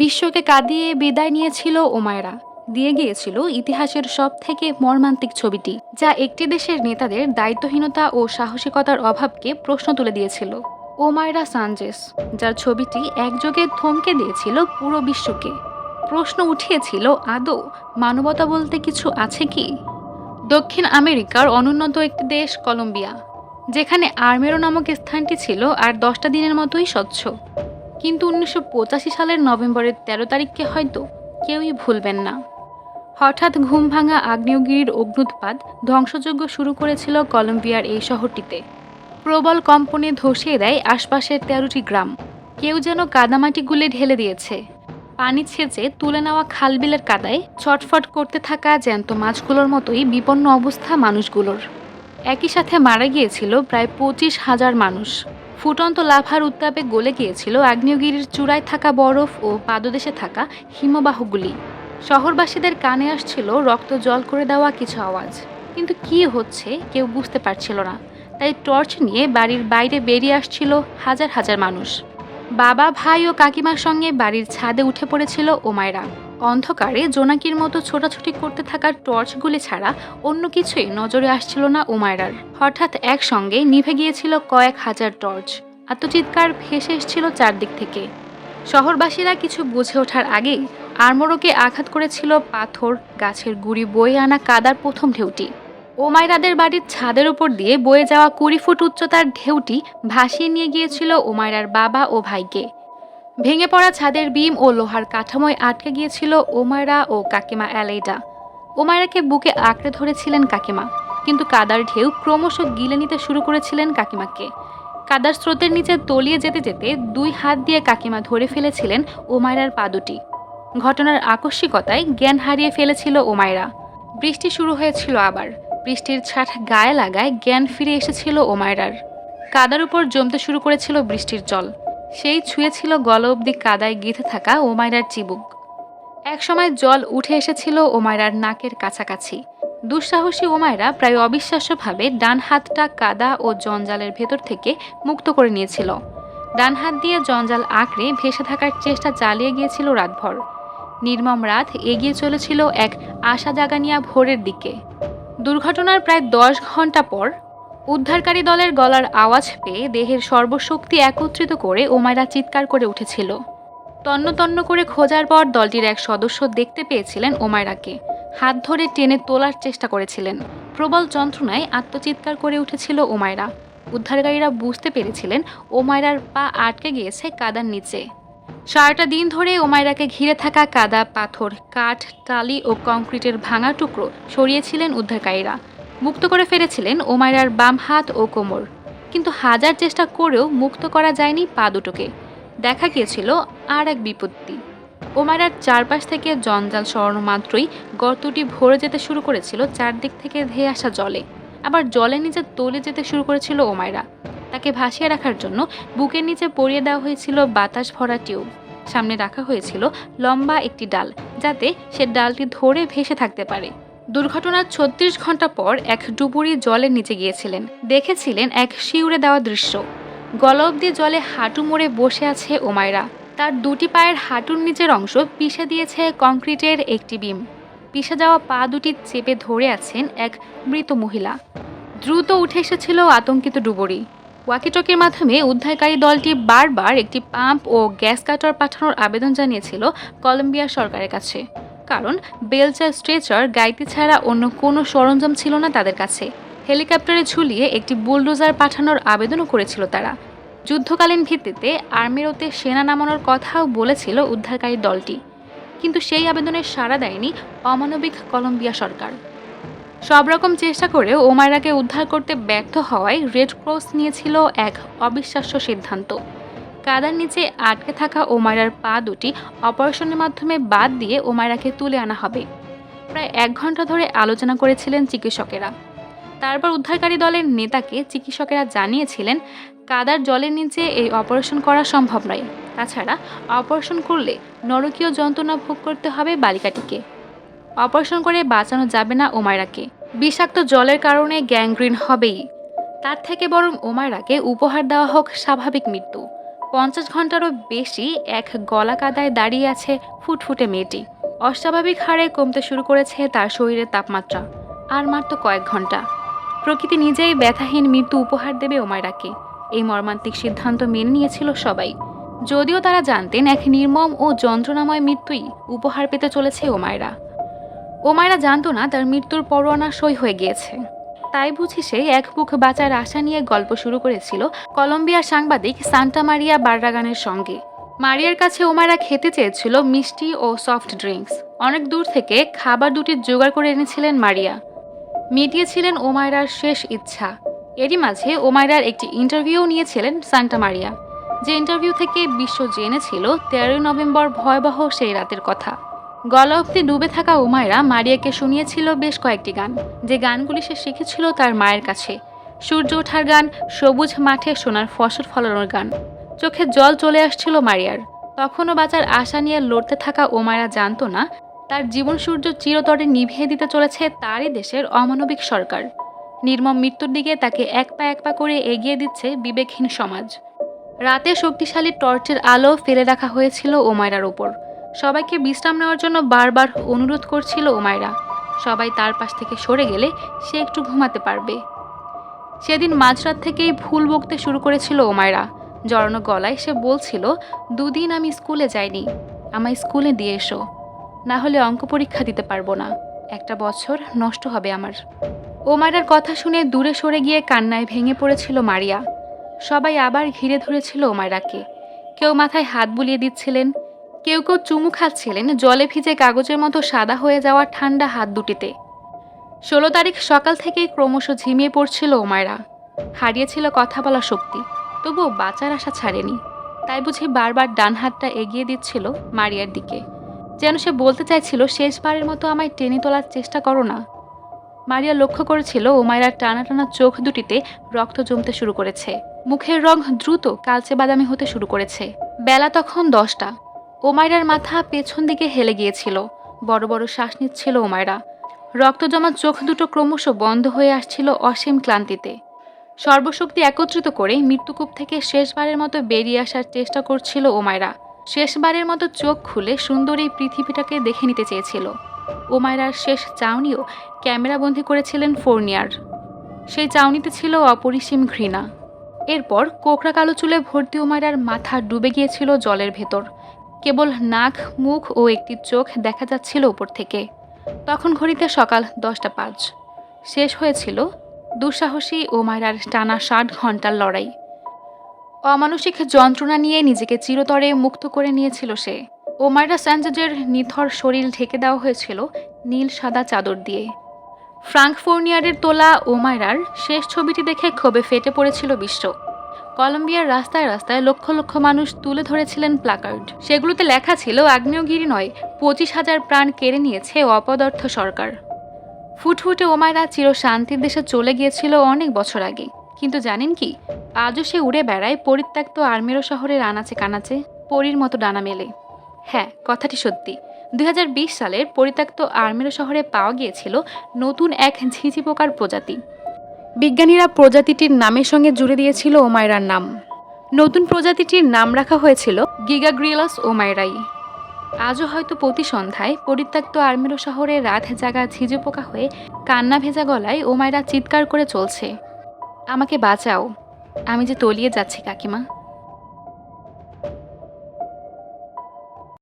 বিশ্বকে কাঁদিয়ে বিদায় নিয়েছিল ওমায়রা। দিয়ে গিয়েছিল ইতিহাসের সব থেকে মর্মান্তিক ছবিটি, যা একটি দেশের নেতাদের দায়িত্বহীনতা ও সাহসিকতার অভাবকে প্রশ্ন তুলে দিয়েছিল। ওমায়রা সানজেস, যার ছবিটি একযোগে থমকে দিয়েছিল পুরো বিশ্বকে। প্রশ্ন উঠিয়েছিল, আদৌ মানবতা বলতে কিছু আছে কি? দক্ষিণ আমেরিকার অনুন্নত একটি দেশ কলম্বিয়া, যেখানে আর্মেরো নামক স্থানটি ছিল আর দশটা দিনের মতোই স্বচ্ছ। কিন্তু উনিশশো পঁচাশি সালের নভেম্বরের তেরো তারিখকে হয়তো কেউই ভুলবেন না। হঠাৎ ঘুম ভাঙা আগ্নেয়গিরির অগ্নুৎপাত ধ্বংসযজ্ঞ শুরু করেছিল কলম্বিয়ার এই শহরটিতে। প্রবল কম্পনে ধসিয়ে দেয় আশপাশের তেরোটি গ্রাম। কেউ যেন কাদামাটি গুলে ঢেলে দিয়েছে। পানি ছেঁচে তুলে নেওয়া খালবিলের কাদায় ছটফট করতে থাকা জ্যান্ত মাছগুলোর মতোই বিপন্ন অবস্থা মানুষগুলোর। একই সাথে মারা গিয়েছিল প্রায় পঁচিশ হাজার মানুষ। ফুটন্ত লাভার উত্তাপে গলে গিয়েছিল আগ্নেয়গিরির চূড়ায় থাকা বরফ ও পাদদেশে থাকা হিমবাহগুলি। শহরবাসীদের কানে আসছিল রক্ত জল করে দেওয়া কিছু আওয়াজ। কিন্তু কি হচ্ছে কেউ বুঝতে পারছিল না। তাই টর্চ নিয়ে বাড়ির বাইরে বেরিয়ে আসছিল হাজার হাজার মানুষ। বাবা, ভাই ও কাকিমার সঙ্গে বাড়ির ছাদে উঠে পড়েছিল ওমায়রা। অন্ধকারে জোনাকির মতো ছোটাছুটি করতে থাকা টর্চগুলি ছাড়া অন্য কিছুই নজরে আসছিল না ওমায়রার হঠাৎ একসঙ্গে নিভে গিয়েছিল কয়েক হাজার টর্চ। আত্মচিৎকার ভেসে এসেছিল চারদিক থেকে। শহরবাসীরা কিছু বুঝে ওঠার আগেই আরমোড়কে আঘাত করেছিল পাথর, গাছের গুড়ি বয়ে আনা কাদার প্রথম ঢেউটি। ওমায়রাদের বাড়ির ছাদের উপর দিয়ে বয়ে যাওয়া কুড়ি ফুট উচ্চতার ঢেউটি ভাসিয়ে নিয়ে গিয়েছিল ওমায়রার বাবা ও ভাইকে। ভেঙে পড়া ছাদের বিম ও লোহার কাঠামোয় আটকে গিয়েছিল ওমায়রা ও কাকিমা অ্যালেইডা। ওমায়রাকে বুকে আঁকড়ে ধরেছিলেন কাকিমা, কিন্তু কাদার ঢেউ ক্রমশ গিলে নিতে শুরু করেছিলেন কাকিমাকে। কাদার স্রোতের নিচে তলিয়ে যেতে যেতে দুই হাত দিয়ে কাকিমা ধরে ফেলেছিলেন ওমায়রার পা দুটি। ঘটনার আকস্মিকতায় জ্ঞান হারিয়ে ফেলেছিল ওমায়রা। বৃষ্টি শুরু হয়েছিল আবার। বৃষ্টির ছাট গায়ে লাগায় জ্ঞান ফিরে এসেছিল ওমায়রার। কাদার উপর জমতে শুরু করেছিল বৃষ্টির জল। সেই ছুঁয়েছিল গল অবধি কাদায় গেঁথে থাকা ওমায়রার চিবুক। একসময় জল উঠে এসেছিল ওমায়রার নাকের কাছাকাছি। দুঃসাহসী ওমায়রা প্রায় অবিশ্বাস্যভাবে ডান হাতটা কাদা ও জঞ্জালের ভেতর থেকে মুক্ত করে নিয়েছিল। ডান হাত দিয়ে জঞ্জাল আঁকড়ে ভেসে থাকার চেষ্টা চালিয়ে গিয়েছিল রাতভর। নির্মম রাত এগিয়ে চলেছিল এক আশা জাগানিয়া ভোরের দিকে। দুর্ঘটনার প্রায় দশ ঘণ্টা পর উদ্ধারকারী দলের গলার আওয়াজ পেয়ে দেহের সর্বশক্তি একত্রিত করে ওমায়রা চিৎকার করে উঠেছিল। তন্ন তন্ন করে খোঁজার পর দলটির এক সদস্য দেখতে পেয়েছিলেন ওমায়রাকে। হাত ধরে টেনে তোলার চেষ্টা করেছিলেন। প্রবল যন্ত্রণায় আত্মচিৎকার করে উঠেছিল ওমায়রা। উদ্ধারকারীরা বুঝতে পেরেছিলেন ওমায়রার পা আটকে গিয়েছে কাদার নিচে। সারাটা দিন ধরে ওমায়রাকে ঘিরে থাকা কাদা, পাথর, কাঠ, টালি ও কংক্রিটের ভাঙা টুকরো সরিয়েছিলেন উদ্ধারকারীরা। মুক্ত করে ফেলেছিলেন ওমায়রার বাম হাত ও কোমর। কিন্তু হাজার চেষ্টা করেও মুক্ত করা যায়নি পা দুটোকে। দেখা গিয়েছিল আর এক বিপত্তি। ওমায়রার চারপাশ থেকে জঞ্জাল সরানো মাত্রই গর্তটি ভরে যেতে শুরু করেছিল চারদিক থেকে ধেয়ে আসা জলে। আবার জলের নিচে তলে যেতে শুরু করেছিল ওমায়রা তাকে ভাসিয়ে রাখার জন্য বুকের নিচে পরিয়ে দেওয়া হয়েছিল বাতাস ভরা টিউব। সামনে রাখা হয়েছিল লম্বা একটি ডাল, যাতে সে ডালটি ধরে ভেসে থাকতে পারে। দুর্ঘটনার ছত্রিশ ঘণ্টা পর এক ডুবুরি জলের নিচে গিয়েছিলেন। দেখেছিলেন এক শিউরে দেওয়া দৃশ্য। গলা অব্দি জলে হাঁটু মোড়ে বসে আছে ওমায়রা। তার দুটি পায়ের হাঁটুর নিচের অংশ পিষে দিয়েছে কংক্রিটের একটি বিম। পিষে যাওয়া পা দুটি চেপে ধরে আছেন এক মৃত মহিলা। দ্রুত উঠে এসেছিল আতঙ্কিত ডুবুরি। ওয়াকিটকের মাধ্যমে উদ্ধারকারী দলটি বারবার একটি পাম্প ও গ্যাস কাটার পাঠানোর আবেদন জানিয়েছিল কলম্বিয়া সরকারের কাছে। কারণ বেলচার স্ট্রেচার গাইতি ছাড়া অন্য কোনো সরঞ্জাম ছিল না তাদের কাছে। হেলিকপ্টারে ঝুলিয়ে একটি বুলডোজার পাঠানোর আবেদনও করেছিল তারা। যুদ্ধকালীন ভিত্তিতে আর্মিরোতে সেনা নামানোর কথাও বলেছিল উদ্ধারকারী দলটি। কিন্তু সেই আবেদনের সাড়া দেয়নি অমানবিক কলম্বিয়া সরকার। সব রকম চেষ্টা করেও ওমায়রাকে উদ্ধার করতে ব্যর্থ হওয়ায় রেড ক্রস নিয়েছিল এক অবিশ্বাস্য সিদ্ধান্ত। কাদার নিচে আটকে থাকা ওমায়রার পা দুটি অপারেশনের মাধ্যমে বাদ দিয়ে ওমায়রাকে তুলে আনা হবে। প্রায় এক ঘণ্টা ধরে আলোচনা করেছিলেন চিকিৎসকেরা। তারপর উদ্ধারকারী দলের নেতাকে চিকিৎসকেরা জানিয়েছিলেন, কাদার জলের নিচে এই অপারেশন করা সম্ভব নয়। তাছাড়া অপারেশন করলে নরকীয় যন্ত্রণা ভোগ করতে হবে বালিকাটিকে। অপারেশন করে বাঁচানো যাবে না ওমায়রাকে। বিষাক্ত জলের কারণে গ্যাংগ্রিন হবেই। তার থেকে বরং ওমায়রাকে উপহার দেওয়া হোক স্বাভাবিক মৃত্যু। পঞ্চাশ ঘন্টারও বেশি এক গলা কাদায় দাঁড়িয়ে আছে ফুটফুটে মেয়েটি। অস্বাভাবিক হারে কমতে শুরু করেছে তার শরীরের তাপমাত্রা। আর মাত্র কয়েক ঘণ্টা প্রকৃতি নিজেই ব্যথাহীন মৃত্যু উপহার দেবে ওমায়রাকে। এই মর্মান্তিক সিদ্ধান্ত মেনে নিয়েছিল সবাই। যদিও তারা জানতেন এক নির্মম ও যন্ত্রণাময় মৃত্যুই উপহার পেতে চলেছে ওমায়রা। ওমায়রা জানতো না তার মৃত্যুর পরোয়ানা সই হয়ে গিয়েছে। তাই বুঝি সে এক মুখ বাঁচার আশা নিয়ে গল্প শুরু করেছিল কলম্বিয়ার সাংবাদিক সান্টা মারিয়া বার্রাগানের সঙ্গে। মারিয়ার কাছে ওমায়রা খেতে চেয়েছিল মিষ্টি ও সফট ড্রিঙ্কস। অনেক দূর থেকে খাবার দুটি জোগাড় করে এনেছিলেন মারিয়া। মিটিয়েছিলেন ওমায়রার শেষ ইচ্ছা। এরই মাঝে ওমায়রার একটি ইন্টারভিউ নিয়েছিলেন সান্টা মারিয়া। যে ইন্টারভিউ থেকে বিশ্ব জেনেছিল তেরোই নভেম্বর ভয়াবহ সেই রাতের কথা। গলা অব্দি ডুবে থাকা উমায়রা মারিয়াকে শুনিয়েছিল বেশ কয়েকটি গান। যে গানগুলি সে শিখেছিল তার মায়ের কাছে। সূর্য ওঠার গান, সবুজ মাঠে সোনার ফসল ফলানোর গান। চোখে জল চলে আসছিল মারিয়ার। তখনও বাঁচার আশা নিয়ে লড়তে থাকা ওমায়রা জানত না, তার জীবন সূর্য চিরতরে নিভিয়ে দিতে চলেছে তারই দেশের অমানবিক সরকার। নির্মম মৃত্যুর দিকে তাকে এক পা এক পা করে এগিয়ে দিচ্ছে বিবেকহীন সমাজ। রাতে শক্তিশালী টর্চের আলো ফেলে রাখা হয়েছিল ওমায়রার ওপর। সবাইকে বিশ্রাম নেওয়ার জন্য বারবার অনুরোধ করছিল ওমায়রা সবাই তার পাশ থেকে সরে গেলে সে একটু ঘুমাতে পারবে। সেদিন মাঝরাত থেকেই ভুল বকতে শুরু করেছিল ওমায়রা জড়ানো গলায় সে বলছিল, দুদিন আমি স্কুলে যাইনি, আমায় স্কুলে দিয়ে এসো। না হলে অঙ্ক পরীক্ষা দিতে পারব না। একটা বছর নষ্ট হবে আমার। ওমায়রার কথা শুনে দূরে সরে গিয়ে কান্নায় ভেঙে পড়েছিল মারিয়া। সবাই আবার ঘিরে ধরেছিল ওমায়রাকে কেউ মাথায় হাত বুলিয়ে দিচ্ছিলেন কেউ কেউ চুমু খাচ্ছিলেন, জলে ভিজে কাগজের মতো সাদা হয়ে যাওয়া ঠান্ডা হাত দুটিতে। ষোলো তারিখ সকাল থেকেই ক্রমশ ঝিমিয়ে পড়ছিল ওমায়রা। হারিয়েছিল কথা বলা শক্তি, তবুও বাঁচার আশা ছাড়েনি। তাই বুঝি বারবার ডান হাতটা এগিয়ে দিচ্ছিল মারিয়ার দিকে। যেন সে বলতে চাইছিল, শেষবারের মতো আমায় টেনে তোলার চেষ্টা করো না। মারিয়া লক্ষ্য করেছিল ওমায়রার টানা টানা চোখ দুটিতে রক্ত জমতে শুরু করেছে। মুখের রং দ্রুত কালচে বাদামি হতে শুরু করেছে। বেলা তখন দশটা। ওমায়রার মাথা পেছন দিকে হেলে গিয়েছিল। বড় বড় শ্বাস নিচ্ছিল ওমায়রা। রক্ত জমা চোখ দুটো ক্রমশ বন্ধ হয়ে আসছিল অসীম ক্লান্তিতে। সর্বশক্তি একত্রিত করে মৃত্যুকূপ থেকে শেষবারের মতো বেরিয়ে আসার চেষ্টা করছিল ওমায়রা। শেষবারের মতো চোখ খুলে সুন্দর এই পৃথিবীটাকে দেখে নিতে চেয়েছিল। ওমায়রার শেষ চাউনিও ক্যামেরাবন্দি করেছিলেন ফোর্নিয়ার। সেই চাউনিতে ছিল অপরিসীম ঘৃণা। এরপর কোকড়া কালো চুলে ভর্তি ওমায়রার মাথা ডুবে গিয়েছিল জলের ভেতর। কেবল নাক, মুখ ও একটি চোখ দেখা যাচ্ছিল উপর থেকে। তখন ঘড়িতে সকাল দশটা পাঁচ। শেষ হয়েছিল দুঃসাহসী ও মায়রার টানা ষাট ঘণ্টার লড়াই। অমানসিক যন্ত্রণা নিয়ে নিজেকে চিরতরে মুক্ত করে নিয়েছিল সে। ওমায়রা স্যাঞ্জেজের নিথর শরীর ঢেকে দেওয়া হয়েছিল নীল সাদা চাদর দিয়ে। ফ্রাঙ্কফোর্নিয়ারের তোলা ওমায়রার শেষ ছবিটি দেখে ক্ষোভে ফেটে পড়েছিল বিশ্ব। কলম্বিয়ার রাস্তায় রাস্তায় লক্ষ লক্ষ মানুষ তুলে ধরেছিলেন প্লাকার্ড। সেগুলোতে লেখা ছিল, আগ্নেয়গিরি নয়, পঁচিশ হাজার প্রাণ কেড়ে নিয়েছে অপদার্থ সরকার। ফুটফুটে ওমায়রা চির শান্তির দেশে চলে গিয়েছিল অনেক বছর আগে। কিন্তু জানেন কি? আজও সে উড়ে বেড়ায় পরিত্যক্ত আর্মেরো শহরের আনাচে কানাচে, পরীর মতো ডানা মেলে। হ্যাঁ কথাটি সত্যি। দুই হাজার বিশ সালের পরিত্যক্ত আর্মেরো শহরে পাওয়া গিয়েছিল নতুন এক ঝিঝি পোকার প্রজাতি। বিজ্ঞানীরা প্রজাতিটির নামের সঙ্গে জুড়ে দিয়েছিল ওমায়রার নাম। নতুন প্রজাতিটির নাম রাখা হয়েছিল গিগাগ্রিলাস ওমায়রাই। আজও হয়তো প্রতি সন্ধ্যায় পরিত্যক্ত আর্মেরো শহরে রাত জাগা ঝিঝি পোকা হয়ে কান্না ভেজা গলায় ওমায়রা চিৎকার করে চলছে। আমাকে বাঁচাও। আমি যে তলিয়ে যাচ্ছি, কাকিমা।